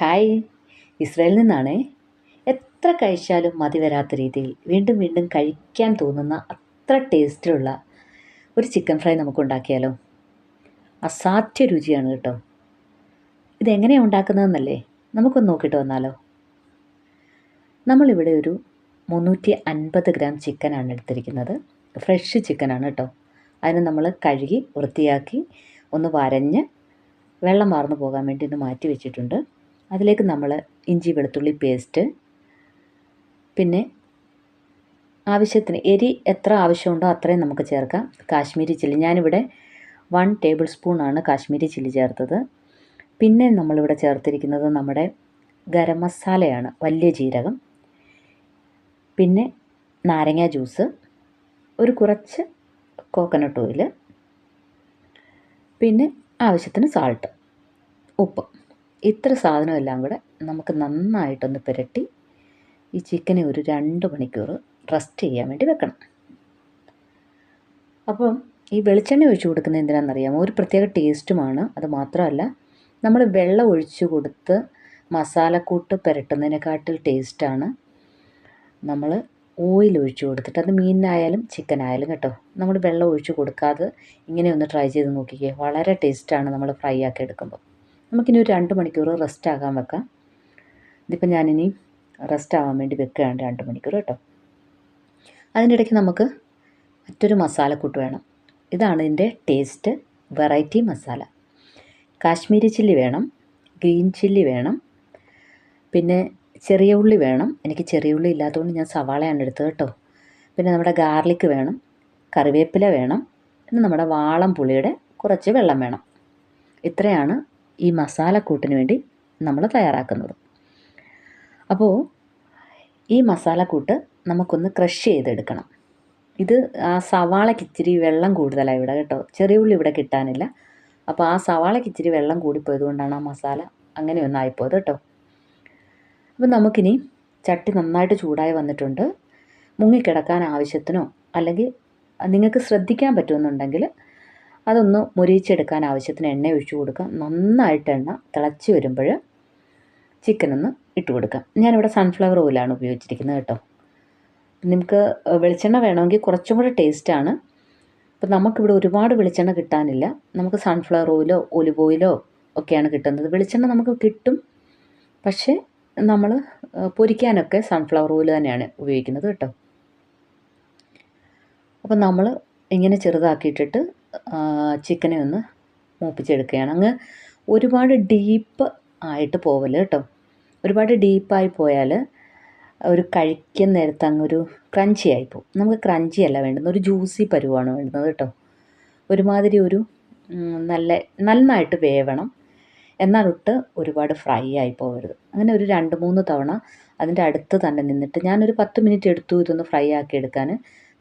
Hi. ഇസ്രായേലിൽ നിന്നാണ് എത്ര കഴിച്ചാലും മതി വരാത്ത രീതിയിൽ വീണ്ടും വീണ്ടും കഴിക്കാൻ തോന്നുന്ന അത്ര ടേസ്റ്റിലുള്ള ഒരു ചിക്കൻ ഫ്രൈ നമുക്ക് ഉണ്ടാക്കിയാലോ? അസാധ്യ രുചിയാണ് കേട്ടോ. ഇതെങ്ങനെയാണ് ഉണ്ടാക്കുന്നതെന്നല്ലേ നമുക്കൊന്ന് നോക്കിയിട്ട് വന്നാലോ? നമ്മളിവിടെ ഒരു മുന്നൂറ്റി അൻപത് ഗ്രാം ചിക്കനാണ് എടുത്തിരിക്കുന്നത്. ഫ്രഷ് ചിക്കനാണ് കേട്ടോ. അതിനെ നമ്മൾ കഴുകി വൃത്തിയാക്കി ഒന്ന് വരഞ്ഞ് വെള്ളം വാർന്നു പോകാൻ വേണ്ടി ഒന്ന് മാറ്റി വെച്ചിട്ടുണ്ട്. അതിലേക്ക് നമ്മൾ ഇഞ്ചി വെളുത്തുള്ളി പേസ്റ്റ് പിന്നെ ആവശ്യത്തിന് എരി എത്ര ആവശ്യമുണ്ടോ അത്രയും നമുക്ക് ചേർക്കാം. കാശ്മീരി ചില്ലി. ഞാനിവിടെ വൺ ടേബിൾ സ്പൂണാണ് കാശ്മീരി ചില്ലി ചേർത്തത്. പിന്നെ നമ്മളിവിടെ ചേർത്തിരിക്കുന്നത് നമ്മുടെ ഗരം മസാലയാണ് വലിയ ജീരകം. പിന്നെ നാരങ്ങ ജ്യൂസ് ഒരു കുറച്ച് കോക്കനട്ട് ഓയിൽ പിന്നെ ആവശ്യത്തിന് സാൾട്ട് ഉപ്പ്. ഇത്ര സാധനമെല്ലാം കൂടെ നമുക്ക് നന്നായിട്ടൊന്ന് പുരട്ടി ഈ ചിക്കനെ ഒരു രണ്ട് മണിക്കൂർ റെസ്റ്റ് ചെയ്യാൻ വേണ്ടി വെക്കണം. അപ്പം ഈ വെളിച്ചെണ്ണ ഒഴിച്ച് കൊടുക്കുന്നത് എന്തിനാണെന്നറിയാമോ? ഒരു പ്രത്യേക ടേസ്റ്റുമാണ് അത് മാത്രമല്ല നമ്മൾ വെള്ളം ഒഴിച്ച് കൊടുത്ത് മസാലക്കൂട്ട് പുരട്ടുന്നതിനെക്കാട്ടിൽ ടേസ്റ്റാണ് നമ്മൾ ഓയിൽ ഒഴിച്ച് കൊടുത്തിട്ട്. അത് മീനിനായാലും ചിക്കനായാലും കേട്ടോ. നമ്മൾ വെള്ളം ഒഴിച്ച് കൊടുക്കാതെ ഇങ്ങനെ ഒന്ന് ട്രൈ ചെയ്ത് നോക്കിക്കേ. വളരെ ടേസ്റ്റാണ് നമ്മൾ ഫ്രൈ ആക്കി എടുക്കുമ്പോൾ നമുക്കിനി ഒരു രണ്ട് മണിക്കൂർ റെസ്റ്റ് ആകാൻ വെക്കാം. ഇതിപ്പോൾ ഞാനിനി റെസ്റ്റ് ആവാൻ വേണ്ടി വെക്കുകയാണ് രണ്ട് മണിക്കൂർ കേട്ടോ. അതിനിടയ്ക്ക് നമുക്ക് മറ്റൊരു മസാലക്കൂട്ട് വേണം. ഇതാണ് ഇതിന്റെ taste variety masala. Kashmiri chilli വേണം ഗ്രീൻ ചില്ലി വേണം പിന്നെ ചെറിയ ഉള്ളി വേണം. എനിക്ക് ചെറിയ ഉള്ളി ഇല്ലാത്തതുകൊണ്ട് ഞാൻ സവാളയാണ് എടുത്തത് കേട്ടോ. പിന്നെ നമ്മുടെ ഗാർലിക് വേണം കറിവേപ്പില വേണം പിന്നെ നമ്മുടെ വാളം പുളിയുടെ കുറച്ച് വെള്ളം വേണം. ഇത്രയാണ് ഈ മസാലക്കൂട്ടിന് വേണ്ടി നമ്മൾ തയ്യാറാക്കുന്നത്. അപ്പോൾ ഈ മസാലക്കൂട്ട് നമുക്കൊന്ന് ക്രഷ് ചെയ്തെടുക്കണം. ഇത് ആ സവാളയ്ക്ക് ഇച്ചിരി വെള്ളം കൂടുതലാണ് ഇവിടെ കേട്ടോ. ചെറിയ ഉള്ളി ഇവിടെ കിട്ടാനില്ല. അപ്പോൾ ആ സവാളയ്ക്ക് ഇച്ചിരി വെള്ളം കൂടിപ്പോയത് കൊണ്ടാണ് ആ മസാല അങ്ങനെ ഒന്നായിപ്പോയത് കേട്ടോ. അപ്പം നമുക്കിനി ചട്ടി നന്നായിട്ട് ചൂടായി വന്നിട്ടുണ്ട്. മുങ്ങിക്കിടക്കാൻ ആവശ്യത്തിനോ അല്ലെങ്കിൽ നിങ്ങൾക്ക് ശ്രദ്ധിക്കാൻ പറ്റുമെന്നുണ്ടെങ്കിൽ അതൊന്ന് മുരിച്ചെടുക്കാൻ ആവശ്യത്തിന് എണ്ണ ഒഴിച്ചു കൊടുക്കുക. നന്നായിട്ട് എണ്ണ തിളച്ച് വരുമ്പോൾ ചിക്കൻ ഒന്ന് ഇട്ട് കൊടുക്കാം ഞാനിവിടെ സൺഫ്ലവർ ഓയിലാണ് ഉപയോഗിച്ചിരിക്കുന്നത് കേട്ടോ. നിങ്ങൾക്ക് വെളിച്ചെണ്ണ വേണമെങ്കിൽ കുറച്ചും കൂടെ ടേസ്റ്റാണ് അപ്പം നമുക്കിവിടെ ഒരുപാട് വെളിച്ചെണ്ണ കിട്ടാനില്ല. നമുക്ക് സൺഫ്ലവർ ഓയിലോ ഒലിവ് ഓയിലോ ഒക്കെയാണ് കിട്ടുന്നത്. വെളിച്ചെണ്ണ നമുക്ക് കിട്ടും. പക്ഷേ നമ്മൾ പൊരിക്കാനൊക്കെ സൺഫ്ലവർ ഓയിൽ തന്നെയാണ് ഉപയോഗിക്കുന്നത് കേട്ടോ. അപ്പം നമ്മൾ ഇങ്ങനെ ചെറുതാക്കിയിട്ടിട്ട് ചിക്കനെ ഒന്ന് മൂപ്പിച്ചെടുക്കുകയാണ്. അങ്ങ് ഒരുപാട് ഡീപ്പ് ആയിട്ട് പോവൽ കേട്ടോ. ഒരുപാട് ഡീപ്പായി പോയാൽ ഒരു കഴിക്കുന്ന നേരത്ത് അങ്ങൊരു ക്രഞ്ചി ആയിപ്പോവും നമുക്ക് ക്രഞ്ചി അല്ല വേണ്ടുന്നത് ഒരു ജ്യൂസി പരുവാണ് വേണ്ടുന്നത് കേട്ടോ. ഒരുമാതിരി ഒരു നല്ല നന്നായിട്ട് വേവണം. എന്നാലൊട്ട് ഒരുപാട് ഫ്രൈ ആയി പോകരുത് അങ്ങനെ ഒരു രണ്ട് മൂന്ന് തവണ അതിന്റെ അടുത്ത് തന്നെ നിന്നിട്ട് ഞാനൊരു പത്ത് മിനിറ്റ് എടുത്തു ഇതൊന്ന് ഫ്രൈ ആക്കി എടുക്കാൻ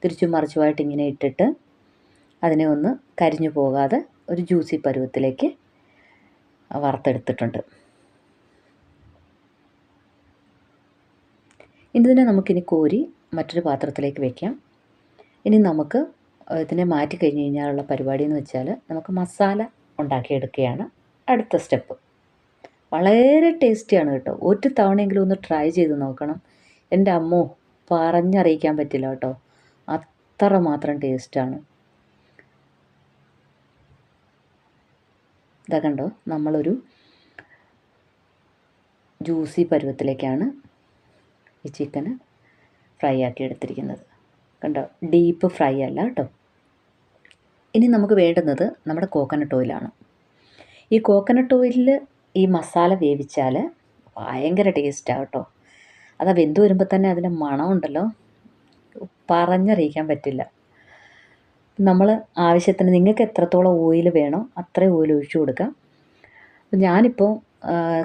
തിരിച്ചും മറിച്ചുമായിട്ട് ഇങ്ങനെ ഇട്ടിട്ട് അതിനെ ഒന്ന് കരിഞ്ഞു പോകാതെ ഒരു ജ്യൂസി പരുവത്തിലേക്ക് വറുത്തെടുത്തിട്ടുണ്ട്. ഇനി ഇതിനെ നമുക്കിനി കോരി മറ്റൊരു പാത്രത്തിലേക്ക് വയ്ക്കാം ഇനി നമുക്ക് ഇതിനെ മാറ്റി കഴിഞ്ഞ് കഴിഞ്ഞാലുള്ള പരിപാടി എന്ന് വെച്ചാൽ നമുക്ക് മസാല ഉണ്ടാക്കിയെടുക്കുകയാണ് അടുത്ത സ്റ്റെപ്പ്. വളരെ ടേസ്റ്റിയാണ് കേട്ടോ. ഒരു തവണയെങ്കിലും ഒന്ന് ട്രൈ ചെയ്ത് നോക്കണം. എന്റെ അമ്മോ പറഞ്ഞറിയിക്കാൻ പറ്റില്ല കേട്ടോ. അത്ര മാത്രം ടേസ്റ്റാണ്. ഇതാ കണ്ടോ നമ്മളൊരു ജ്യൂസി പരുവത്തിലേക്കാണ് ഈ ചിക്കന് ഫ്രൈ ആക്കി എടുത്തിരിക്കുന്നത്. കണ്ടോ ഡീപ്പ് ഫ്രൈ അല്ല കേട്ടോ. ഇനി നമുക്ക് വേണ്ടുന്നത് നമ്മുടെ കോക്കനട്ട് ഓയിലാണ് ഈ കോക്കനട്ട് ഓയിലിൽ ഈ മസാല വേവിച്ചാൽ ഭയങ്കര ടേസ്റ്റാണ് കേട്ടോ. അതാ വെന്ത് വരുമ്പോൾ തന്നെ അതിന്റെ മണമുണ്ടല്ലോ. പറഞ്ഞറിയിക്കാൻ പറ്റില്ല. നമ്മൾ ആവശ്യത്തിന് നിങ്ങൾക്ക് എത്രത്തോളം ഓയിൽ വേണോ അത്രയും ഓയിൽ ഒഴിച്ചു കൊടുക്കാം. ഞാനിപ്പോൾ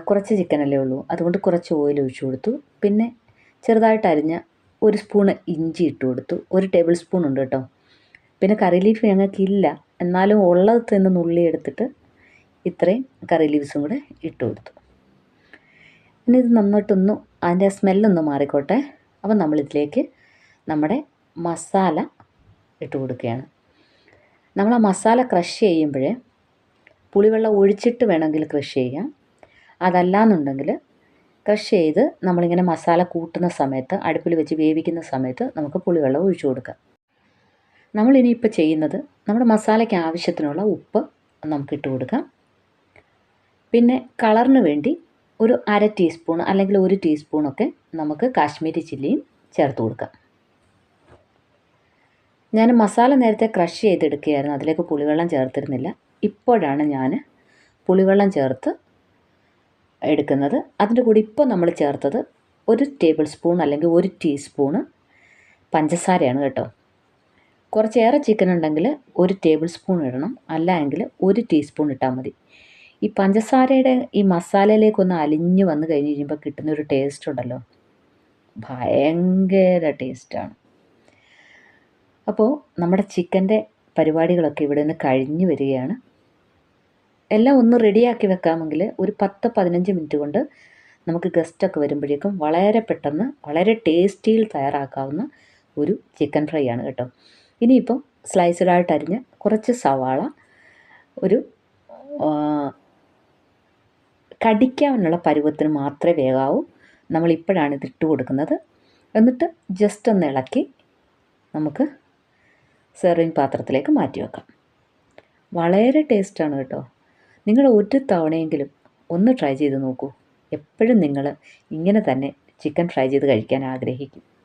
കുറച്ച് ചിക്കനല്ലേ ഉള്ളൂ. അതുകൊണ്ട് കുറച്ച് ഓയിൽ ഒഴിച്ചു കൊടുത്തു. പിന്നെ ചെറുതായിട്ട് അരിഞ്ഞ ഒരു സ്പൂൺ ഇഞ്ചി ഇട്ട് കൊടുത്തു. ഒരു ടേബിൾ സ്പൂൺ ഉണ്ട് കേട്ടോ. പിന്നെ കറി ലീഫ് ഞങ്ങൾക്കില്ല എന്നാലും ഉള്ളത് തന്നെ നുള്ളി എടുത്തിട്ട് ഇത്രയും കറി ലീവ്സും കൂടെ ഇട്ട് കൊടുത്തു. ഇനി ഇത് നന്നായിട്ടൊന്ന് അതിന്റെ സ്മെല്ലൊന്ന് മാറിക്കോട്ടെ. അപ്പം നമ്മളിതിലേക്ക് നമ്മുടെ മസാല ഇട്ട് കൊടുക്കുകയാണ്. നമ്മൾ ആ മസാല ക്രഷ് ചെയ്യുമ്പോൾ പുളിവെള്ളം ഒഴിച്ചിട്ട് വേണമെങ്കിൽ ക്രഷ് ചെയ്യാം. അതല്ലാന്നുണ്ടെങ്കിൽ ക്രഷ് ചെയ്ത് നമ്മളിങ്ങനെ മസാല കൂട്ടുന്ന സമയത്ത് അടുപ്പിൽ വെച്ച് വേവിക്കുന്ന സമയത്ത് നമുക്ക് പുളിവെള്ളം ഒഴിച്ചു കൊടുക്കാം. നമ്മളിനിയിപ്പോൾ ചെയ്യുന്നത് നമ്മുടെ മസാലയ്ക്ക് ആവശ്യത്തിനുള്ള ഉപ്പ് നമുക്ക് ഇട്ട് കൊടുക്കാം. പിന്നെ കളറിന് വേണ്ടി ഒരു അര ടീസ്പൂൺ അല്ലെങ്കിൽ ഒരു ടീസ്പൂണൊക്കെ നമുക്ക് കാശ്മീരി ചില്ലിയും ചേർത്ത് കൊടുക്കാം. ഞാൻ മസാല നേരത്തെ ക്രഷ് ചെയ്തെടുക്കുകയായിരുന്നു. അതിലേക്ക് പുളിവെള്ളം ചേർത്തിരുന്നില്ല. ഇപ്പോഴാണ് ഞാൻ പുളിവെള്ളം ചേർത്ത് എടുക്കുന്നത്. അതിന്റെ കൂടെ ഇപ്പോൾ നമ്മൾ ചേർത്തത് ഒരു ടേബിൾ സ്പൂൺ അല്ലെങ്കിൽ ഒരു ടീസ്പൂണ് പഞ്ചസാരയാണ് കേട്ടോ. കുറച്ചേറെ ചിക്കൻ ഉണ്ടെങ്കിൽ ഒരു ടേബിൾ സ്പൂൺ ഇടണം. അല്ല എങ്കിൽ ഒരു ടീസ്പൂൺ ഇട്ടാൽ മതി. ഈ പഞ്ചസാരയുടെ ഈ മസാലയിലേക്കൊന്ന് അലിഞ്ഞ് വന്ന് കഴിഞ്ഞ് കഴിയുമ്പോൾ കിട്ടുന്നൊരു ടേസ്റ്റ് ഉണ്ടല്ലോ. ഭയങ്കര ടേസ്റ്റാണ് അപ്പോൾ നമ്മുടെ ചിക്കന്റെ പരിപാടികളൊക്കെ ഇവിടെ നിന്ന് കഴിഞ്ഞു വരികയാണ്. എല്ലാം ഒന്ന് റെഡിയാക്കി വെക്കാമെങ്കിൽ ഒരു പത്ത് പതിനഞ്ച് മിനിറ്റ് കൊണ്ട് നമുക്ക് ഗസ്റ്റൊക്കെ വരുമ്പോഴേക്കും വളരെ പെട്ടെന്ന് വളരെ ടേസ്റ്റിയിൽ തയ്യാറാക്കാവുന്ന ഒരു ചിക്കൻ ഫ്രൈ ആണ് കേട്ടോ. ഇനിയിപ്പം സ്ലൈസഡായിട്ട് അരിഞ്ഞ് കുറച്ച് സവാള ഒരു കടിക്കാനുള്ള പരുവത്തിന് മാത്രമേ വേകാവൂ. നമ്മളിപ്പോഴാണ് ഇത് ഇട്ട് കൊടുക്കുന്നത്. എന്നിട്ട് ജസ്റ്റ് ഒന്ന് ഇളക്കി നമുക്ക് സെർവിങ് പാത്രത്തിലേക്ക് മാറ്റി വെക്കാം. വളരെ ടേസ്റ്റാണ് കേട്ടോ. നിങ്ങൾ ഒരു തവണയെങ്കിലും ഒന്ന് ട്രൈ ചെയ്ത് നോക്കൂ. എപ്പോഴും നിങ്ങൾ ഇങ്ങനെ തന്നെ ചിക്കൻ ഫ്രൈ ചെയ്ത് കഴിക്കാൻ ആഗ്രഹിക്കും.